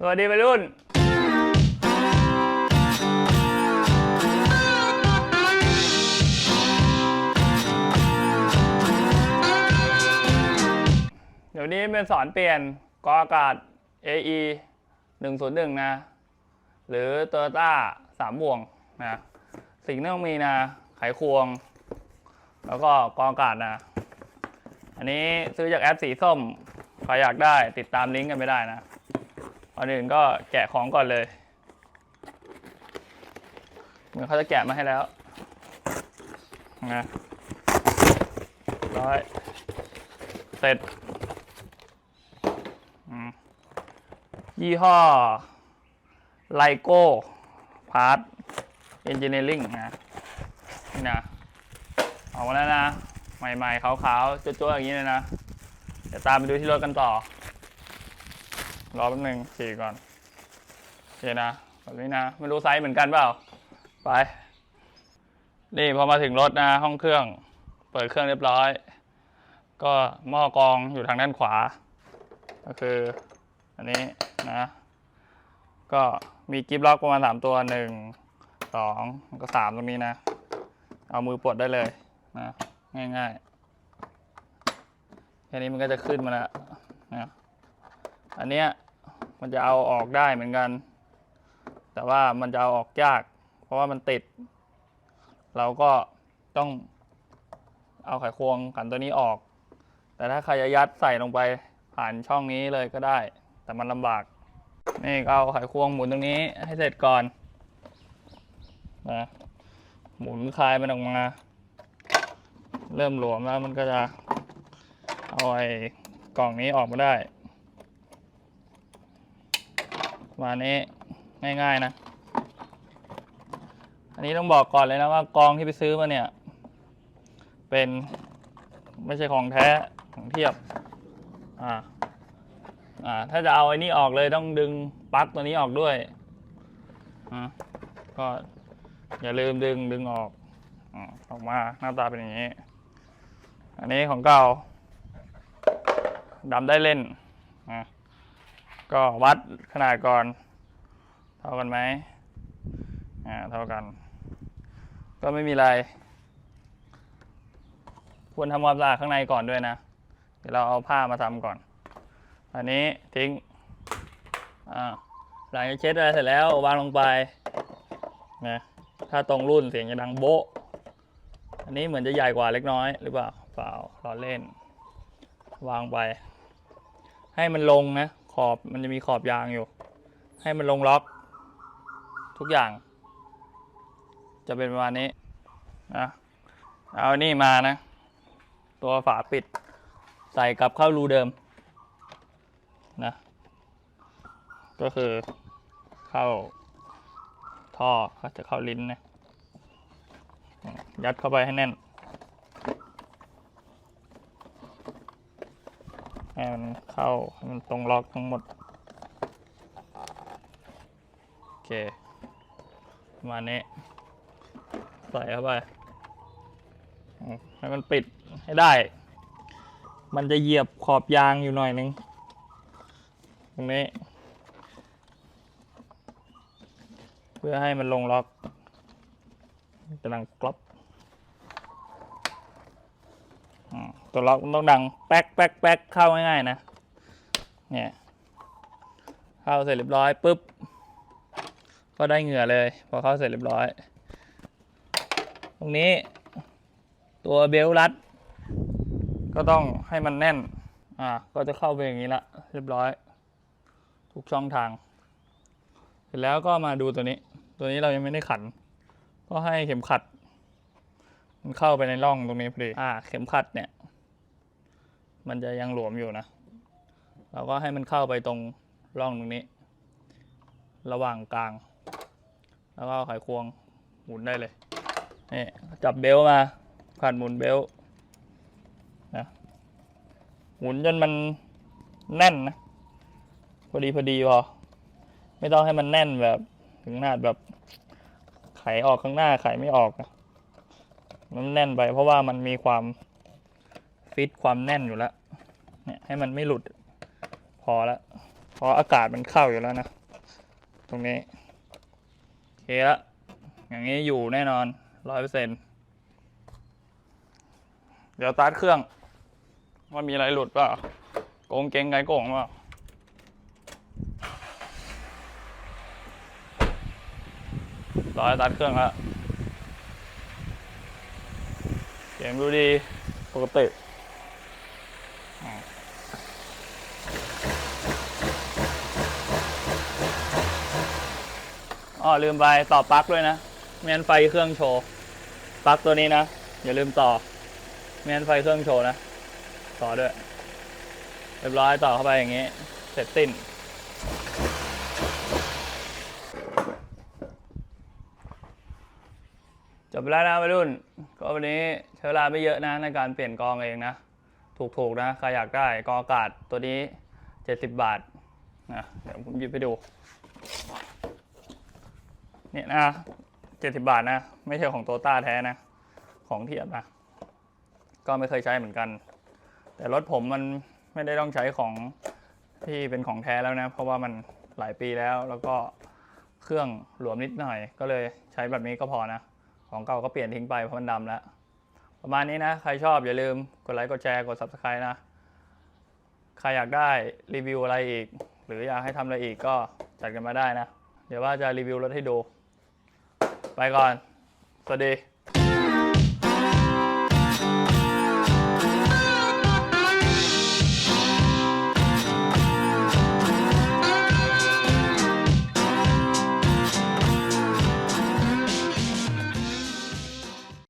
สวัสดีวัยรุ่น เดี๋ยวนี้เป็นสอนเปลี่ยนกออากาศ AE 101 นะ หรือ Toyota สามบ่วงนะ สิ่งที่ต้องมีนะ ไขควง แล้วก็กองอากาศนะ อันนี้ซื้อจากแอปสีส้ม ใครอยากได้ติดตามลิงก์กันไม่ได้นะ ก่อนอื่นก็แกะของก่อนเลย เหมือนเขาจะแกะมาให้แล้วนะร้อยเสร็จยี่ห้อไลโก้พาร์ทเอนจิเนียริงนะนี่นะออกมาแล้วนะ ใหม่ๆขาวๆจั๊วๆอย่างนี้เลยนะ เดี๋ยวตามไปดูที่รถกันต่อ รอแป๊บนึงขี่ก่อนโอเคนะแบบนี้นะไม่รู้ไซส์เหมือนกันเปล่า ไป นี่พอมาถึงรถนะ ห้องเครื่อง เปิดเครื่องเรียบร้อย ก็หม้อกองอยู่ทางด้านขวา ก็คือ อันนี้นะ ก็มีกิฟล็อกประมาณสามตัวหนึ่งสองก็สามตรงนี้นะ เอามือปลดได้เลยนะง่ายๆแค่นี้มันก็จะขึ้นมาแล้วนะอันเนี้ย มันจะเอาออกได้เหมือนกัน แต่ว่ามันจะเอาออกยาก เพราะว่ามันติด เราก็ต้องเอาไขควงขันตัวนี้ออก แต่ถ้าใครจะยัดใส่ลงไปผ่านช่องนี้เลยก็ได้ แต่มันลำบาก นี่ก็เอาไขควงหมุนตรงนี้ให้เสร็จก่อนนะหมุนคลายมันออกมา เริ่มหลวมแล้วมันก็จะเอาไอ้กล่องนี้ออกมาได้ประ มาณนี้ง่ายๆนะ อันนี้ต้องบอกก่อนเลยนะว่ากองที่ไปซื้อมาเนี่ย เป็นไม่ใช่ของแท้ของเทียบ อ่า อ่า ถ้าจะเอาไอ้นี่ออกเลยต้องดึงปลั๊กตัวนี้ออกด้วย อ่า ก็อย่าลืมดึงดึงออกอออกมาหน้าตาเป็นอย่างนี้ อันนี้ของเก่าดำได้เล่น อะ ก็วัดขนาดก่อน เท่ากันไหมอ่าเท่ากัน ก็ไม่มีอะไร ควรทำความสะอาดข้างในก่อนด้วยนะ เดี๋ยวเราเอาผ้ามาทำก่อน อันนี้ทิ้งอ่าหลังจากเช็ดอะไรเสร็จแล้ววางลงไปนะถ้าตรงรุ่นเสียงจะดังโบ๊ะ อันนี้เหมือนจะใหญ่กว่าเล็กน้อยหรือเปล่าเปล่าล้อเล่น วางไป ให้มันลงนะ ขอบมันจะมีขอบยางอยู่ ให้มันลงล็อก ทุกอย่าง จะเป็นประมาณนี้นะเอานี่มานะ ตัวฝาปิด ใส่กลับเข้ารูเดิมนะ ก็คือเข้าท่อเขาจะเข้าลิ้นนะยัดเข้าไปให้แน่น ให้มันเข้าให้มันตรงล็อกทั้งหมด โอเค มาณนี้ใส่เข้าไป ให้มันปิดให้ได้ มันจะเหยียบขอบยางอยู่หน่อยนึง ตรงนี้ เพื่อให้มันลงล็อกจะดังกรอบอืม ตัวล็อกมันต้องดังแป๊กแป๊กแป๊กเข้าง่ายๆนะ เนี่ย เข้าเสร็จเรียบร้อยปุ๊บ ก็ได้เหงื่อเลย พอเข้าเสร็จเรียบร้อย ตรงนี้ ตัวเบลต์รัด ก็ต้องให้มันแน่น อ่า ก็จะเข้าไปอย่างนี้ละ เรียบร้อย ทุกช่องทาง เสร็จแล้วก็มาดูตัวนี้ ตัวนี้เรายังไม่ได้ขัน ก็ให้เข็มขัด มันเข้าไปในร่องตรงนี้พอดี อ่า เข็มขัดเนี่ย มันจะยังหลวมอยู่นะ เราก็ให้มันเข้าไปตรงร่องตรงนี้ ระหว่างกลาง แล้วก็ไขควงหมุนได้เลย นี่จับเบลมาขัดหมุนเบลนะ หมุนจนมันแน่นนะ พอดีพอดีพอ ไม่ต้องให้มันแน่นแบบถึงขนาดแบบไขออกข้างหน้าไขไม่ออกนะ มันแน่นไป เพราะว่ามันมีความฟิตความแน่นอยู่แล้ว เนี่ยให้มันไม่หลุด พอแล้วเพราะอากาศมันเข้าอยู่แล้วนะ ตรงนี้โอเคละอย่างนี้อยู่แน่นอนร้อยเปอร์เซ็นเดี๋ยวสตาร์ทเครื่อง ว่ามีอะไรหลุดเปล่าโกงเกงไกโกงเปล่าร้อยสตาร์ทเครื่องแล้ว เสียงดูดีปกติอ๋อลืมไปต่อปลั๊กด้วยนะไม่งั้นไฟเครื่องโชว์ปลั๊กตัวนี้นะ อย่าลืมต่อไม่งั้นไฟเครื่องโชว์นะ ต่อด้วย เรียบร้อยต่อเข้าไปอย่างนี้ เสร็จสิ้น บไปแล้วนะวัยรุ่น ก็วันนี้ใช้เวลาไม่เยอะนะในการเปลี่ยนกองเองนะ ถูกๆนะใครอยากได้กองอากาศตัวนี้ 70 บาทนะเดี๋ยวผมหยิบไปดู เนี่ยนะ70 บาทนะ ไม่ใช่ของโตต้าแท้นะ ของเทียบนะ ก็ไม่เคยใช้เหมือนกัน แต่รถผมมันไม่ได้ต้องใช้ของที่เป็นของแท้แล้วนะ เพราะว่ามันหลายปีแล้วแล้วก็เครื่องหลวมนิดหน่อย ก็เลยใช้แบบนี้ก็พอนะ ของเก่าก็เปลี่ยนทิ้งไปเพราะมันดำแล้ว ประมาณนี้นะ ใครชอบอย่าลืมกดไลค์ กดแชร์ กด subscribe นะ ใครอยากได้รีวิวอะไรอีก หรืออยากให้ทำอะไรอีกก็จัดกันมาได้นะ เดี๋ยวว่าจะรีวิวรถให้ดู ไปก่อน สวัสดี